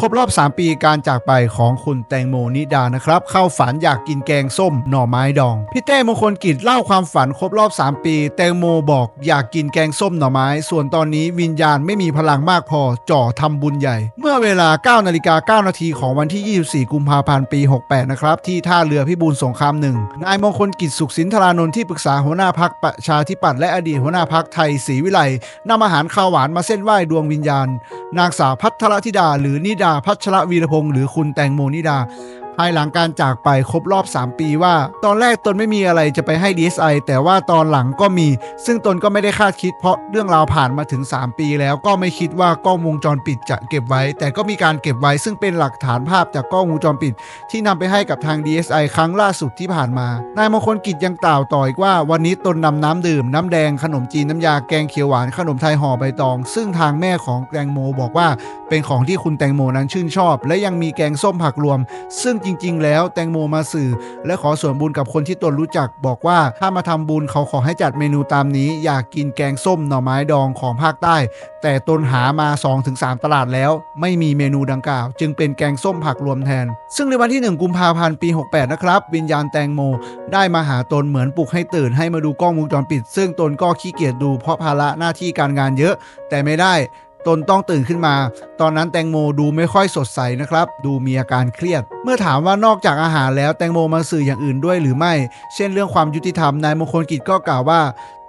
ครบรอบ 3 ปีการจากไปของคุณแตงโมนิดานะครับ เข้าฝันอยากกินแกงส้มหน่อไม้ดอง พี่เต้มงคลกิจเล่าความฝันครบรอบ 3 ปี แตงโมบอกอยากกินแกงส้มหน่อไม้ ส่วนตอนนี้วิญญาณไม่มีพลังมากพอจ่อทำบุญใหญ่ เมื่อเวลา 9 นาฬิกา 9 นาทีของวันที่ 24 กุมภาพันธ์ปี 68 นะครับ ที่ท่าเรือพิบูลสงครามหนึ่งนายมงคลกิจสุขสินธารานนท์ที่ปรึกษาหัวหน้าพักประชาธิปัตย์และอดีตหัวหน้าพักไทยศรีวิไลนำอาหารข้าวหวานมาเส้นไหว้ดวงวิญญาณ นางสาวพัทรธิดาหรือนิดาพัชรวีรพงศ์หรือคุณแตงโมนิดา ภายหลังการจากไปครบรอบ 3 ปีว่า ตอนแรกตนไม่มีอะไรจะไปให้ DSI แต่ว่าตอนหลังก็มี ซึ่งตนก็ไม่ได้คาดคิดเพราะเรื่องราวผ่านมาถึง 3 ปีแล้วก็ไม่คิดว่ากล้องวงจรปิดจะเก็บไว้ แต่ก็มีการเก็บไว้ ซึ่งเป็นหลักฐานภาพจากกล้องวงจรปิด ที่นำไปให้กับทาง DSI ครั้งล่าสุดที่ผ่านมานายมงคลกิจยังกล่าวต่ออีกว่า วันนี้ตนนำน้ำดื่มน้ำแดงขนมจีนน้ำยาแกงเขียวหวานขนมไทยห่อใบตอง ซึ่งทางแม่ของแตงโมบอกว่า เป็นของที่คุณแตงโมนั้นชื่นชอบ และยังมีแกงส้มผักรวม ซึ่งจจริง ๆ แล้วแตงโมมาสื่อ และขอส่วนบุญกับคนที่ตนรู้จัก บอกว่าถ้ามาทำบุญเขาขอให้จัดเมนูตามนี้ อยากกินแกงส้มหน่อไม้ดองของภาคใต้ แต่ตนหามา 2-3 ตลาดแล้ว ไม่มีเมนูดังกล่าว จึงเป็นแกงส้มผักรวมแทน ซึ่งในวันที่ 1 กุมภาพันธ์ปี 68 นะครับ วิญญาณแตงโม ได้มาหาตนเหมือนปลุกให้ตื่นให้มาดูกล้องวงจรปิด ซึ่งตนก็ขี้เกียจดูเพราะภาระหน้าที่การงานเยอะ แต่ไม่ได้ตนต้องตื่นขึ้นมา ตอนนั้นแตงโมดูไม่ค่อยสดใสนะครับ ดูมีอาการเครียด มื่อถามว่านอกจากอาหารแล้วแตงโมมาสื่ออย่างอื่นด้วยหรือไม่ เช่นเรื่องความยุติธรรมนายมงคลกิจก็กล่าวว่า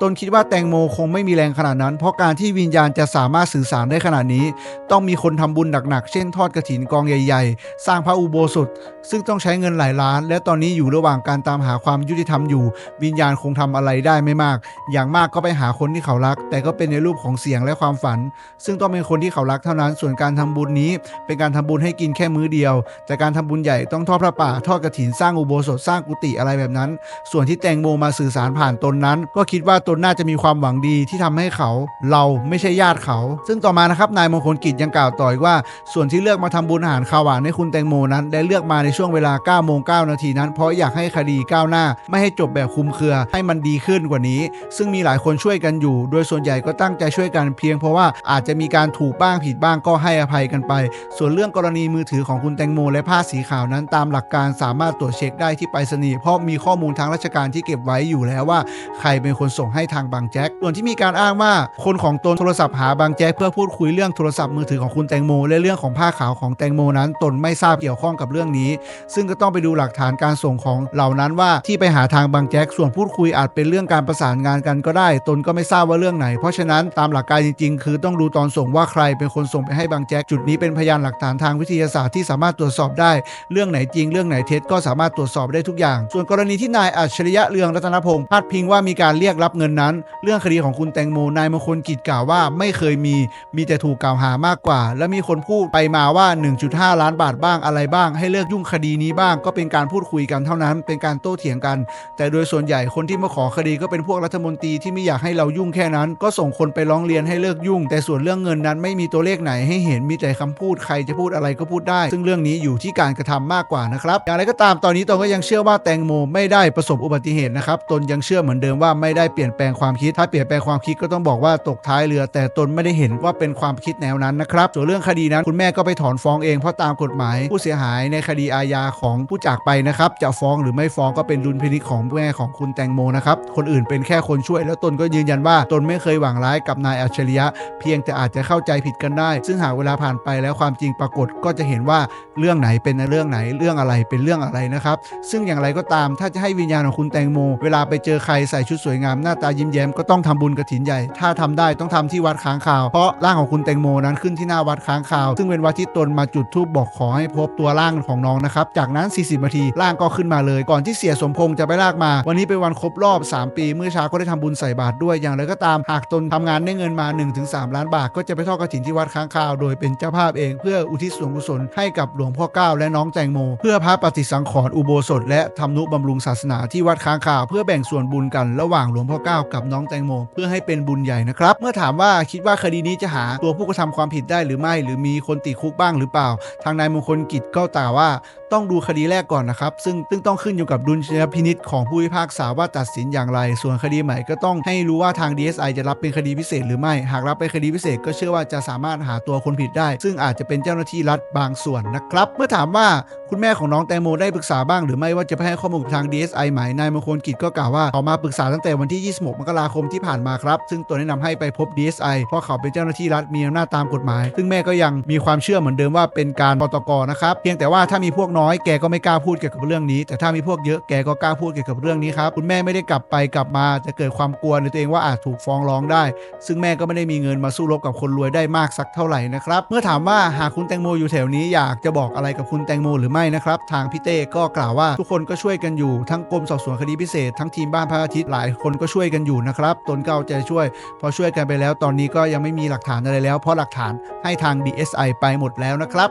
ตนคิดว่าแตงโมคงไม่มีแรงขนาดนั้น เพราะการที่วิญญาณจะสามารถสื่อสารได้ขนาดนี้ ต้องมีคนทำบุญหนักๆ เช่นทอดกระถินกองใหญ่ๆ สร้างพระอุโบสถ ซึ่งต้องใช้เงินหลายล้าน และตอนนี้อยู่ระหว่างการตามหาความยุติธรรมอยู่ วิญญาณคงทำอะไรได้ไม่มาก อย่างมากก็ไปหาคนที่เขารัก แต่ก็เป็นในรูปของเสียงและความฝัน ซึ่งต้องเป็นคนที่เขารักเท่านั้น ส่วนการทำบุญนี้ เป็นการทำบุญให้กินแค่มื้อเดียว แต่การทำบุญหญ่ต้องทอดพระป่าทอดกระถินสร้างอุโบสถสร้างกุฏิอะไรแบบนั้น ส่วนที่แตงโมมาสื่อสารผ่านตนนั้น ก็คิดว่าตนน่าจะมีความหวังดีที่ทำให้เขาเราไม่ใช่ญาติเขา ซึ่งต่อมานะครับนายมงคลกิจยังกล่าวต่ออีกว่า ส่วนที่เลือกมาทำบุญอาหารข้าวหวานให้คุณแตงโมนั้น ได้เลือกมาในช่วงเวลา9โมง9นาทีนั้น เพราะอยากให้คดีก้าวหน้า ไม่ให้จบแบบคุมเครือให้มันดีขึ้นกว่านี้ ซึ่งมีหลายคนช่วยกันอยู่ โดยส่วนใหญ่ก็ตั้งใจช่วยกันเพียงเพราะว่าอาจจะมีการถูกบ้างผิดบ้างก็ให้อภัยกันไป ส่วนเรื่องกรณีมือถือของคุณแตงโมและผ้าสีขาวนั้นตามหลักการสามารถตรวจเช็คได้ที่ไปรษณีย์เพราะมีข้อมูลทางราชการที่เก็บไว้อยู่แล้วว่า ใครเป็นคนส่งให้ทางบางแจ็คส่วนที่มีการอ้างว่าคนของตนโทรศัพท์หาบางแจ็คเพื่อพูดคุยเรื่องโทรศัพท์มือถือของคุณแตงโมและเรื่องของผ้าขาวของแตงโมนั้น ตนไม่ทราบเกี่ยวข้องกับเรื่องนี้ ซึ่งก็ต้องไปดูหลักฐานการส่งของเหล่านั้นว่าที่ไปหาทางบางแจ็คส่วนพูดคุยอาจเป็นเรื่องการประสานงานกันก็ได้ ตนก็ไม่ทราบว่าเรื่องไหน เพราะฉะนั้นตามหลักการจริง ๆ คือต้องดูตอนส่งว่าใครเป็นคนส่งไปให้บางแจ็คจุดนี้เป็นพยานหลักฐานทางวิทยาศาสตร์ที่สามารถตรวจสอบได้เรื่องไหนจริงเรื่องไหนเท็จก็สามารถตรวจสอบได้ทุกอย่าง ส่วนกรณีที่นายอัจฉริยะเรืองรัตนพงศ์พาดพิงว่ามีการเรียกรับเงินนั้น เรื่องคดีของคุณแตงโมนายมงคลกิจกล่าวว่าไม่เคยมีมีแต่ถูกกล่าวหามากกว่า และมีคนพูดไปมาว่า 1.5 ล้านบาทบ้างอะไรบ้าง ให้เลิกยุ่งคดีนี้บ้าง ก็เป็นการพูดคุยกันเท่านั้น เป็นการโต้เถียงกัน แต่โดยส่วนใหญ่คนที่มาขอคดีก็เป็นพวกรัฐมนตรีที่ไม่อยากให้เรายุ่งแค่นั้น ก็ส่งคนไปร้องเรียนให้เลิกยุ่ง แต่ส่วนเรื่องเงินนั้นไม่มีตัวเลขไหนให้เห็นมีแต่คำพูดใครจะพูดอะไรก็พูดได้ ซึ่งเรื่องนี้อยู่ที่การกระทำมากกว่านะครับอย่างไรก็ตามตอนนี้ตนก็ยังเชื่อว่าแตงโมไม่ได้ประสบอุบัติเหตุนะครับตนยังเชื่อเหมือนเดิมว่าไม่ได้เปลี่ยนแปลงความคิดถ้าเปลี่ยนแปลงความคิดก็ต้องบอกว่าตกท้ายเรือ แต่ตนไม่ได้เห็นว่าเป็นความคิดแนวนั้นนะครับส่วนเรื่องคดีนั้นคุณแม่ก็ไปถอนฟ้องเองเพราะตามกฎหมาย ผู้เสียหายในคดีอาญาของผู้จากไปนะครับจะฟ้องหรือไม่ฟ้องก็เป็นดุลพินิจของแม่ของคุณแตงโมนะครับคนอื่นเป็นแค่คนช่วย แล้วตนก็ยืนยันว่าตนไม่เคยหวังร้ายกับนายอัจฉริยะ เพียงแต่อาจจะเข้าใจผิดกันได้ ซึ่งหากเวลาผ่านไปแล้วความจริงปรากฏก็จะเห็นว่าเรื่องไหนเป็นเรื่องื่องไหนเรื่องอะไรเป็นเรื่องอะไรนะครับ ซึ่งอย่างไรก็ตามถ้าจะให้วิญญาณของคุณแตงโม เวลาไปเจอใครใส่ชุดสวยงามหน้าตายิ้มแย้มก็ต้องทำบุญกระถินใหญ่ ถ้าทำได้ต้องทำที่วัดค้างคาวเพราะร่างของคุณแตงโมนั้นขึ้นที่หน้าวัดค้างคาว ซึ่งเป็นวัดที่ตนมาจุดธูปบอกขอให้พบตัวร่างของน้องนะครับจากนั้น 40นาทีร่างก็ขึ้นมาเลย ก่อนที่เสียสมพงษ์จะไปลากมา วันนี้เป็นวันครบรอบ 3 ปี เมื่อเช้าก็ได้ทำบุญใส่บาตรด้วยอย่างไรก็ตามหากตนทำงานได้เงินมา 1-3 ล้านบาทก็จะไปทอดกระถินที่วัดค้างคาว โดยเป็นเจ้าภาพเองเพื่ออุทิศส่วนกุศลให้กับหลวงพ่อเก้าและน้องแตงโม เพื่อพระปฏิสังขรณ์อุโบสถ และทำนุบำรุงศาสนาที่วัดค้างคาวเพื่อแบ่งส่วนบุญกันระหว่างหลวงพ่อเก้ากับน้องแตงโม เพื่อให้เป็นบุญใหญ่นะครับ เมื่อถามว่าคิดว่าคดีนี้จะหาตัวผู้กระทำความผิดได้หรือไม่ หรือมีคนติดคุกบ้างหรือเปล่า ทางนายมงคลกิจก็ตอบว่าต้องดูคดีแรกก่อนนะครับ ซึ่งซึ่งต้องขึ้นอยู่กับดุลยพินิษของผู้พิพากษาว่าตัดสินอย่างไร ส่วนคดีใหม่ก็ต้องให้รู้ว่าทาง DSI จะรับเป็นคดีพิเศษหรือไม่ หากรับเป็นคดีพิเศษก็เชื่อว่าจะสามารถหาตัวคนผิดได้ ซึ่งอาจจะเป็นเจ้าหน้าที่รัฐบางส่วนนะครับ เมื่อถามว่าคุณแม่ของน้องแตงโมได้ปรึกษาบ้างหรือไม่ว่าจะไปให้ข้อมูลทาง DSI ไหมนายมงคลกิจก็กล่าวว่าเขามาปรึกษาตั้งแต่วันที่ 26 มกราคมที่ผ่านมาครับ ซึ่งตัวแนะนำให้ไปพบ DSI เพราะเขาเป็นเจ้าหน้าที่รัฐมีอำนาจตามกฎหมาย ซึ่งแม่ก็ยังมีความเชื่อเหมือนเดิมว่าเป็นการปตกนะครับเพียงแต่ว่าถ้ามีพวกน้อยแกก็ไม่กล้าพูดเกี่ยวกับเรื่องนี้ แต่ถ้ามีพวกเยอะแกก็กล้าพูดเกี่ยวกับเรื่องนี้ครับคุณแม่ไม่ได้กลับไปกลับมาจะเกิดความกลัวในตัวเองว่าอาจถูกฟ้องร้องได้ ซึ่งแม่ก็ไม่ได้มีเงินมาสู้รบกับคนรวยได้มากสักเท่าไหร่นะครับเมื่อถามว่าหากคุณแตงโมอยู่แถวนี้อยากจะบอกอะไรกับคุณแตงโมหรือไม่นะครับ ทางพี่เต้ก็กล่าวว่าทุกคนก็ช่วยกันอยู่ทั้งกรมสอบสวนคดีพิเศษ ทั้งทีมบ้านพระอาทิตย์หลายคนก็ช่วยกันอยู่นะครับตนก็เอาใจช่วย พอช่วยกันไปแล้ว ตอนนี้ก็ยังไม่มีหลักฐานอะไรแล้ว เพราะหลักฐานให้ทาง DSI ไปหมดแล้วนะครับ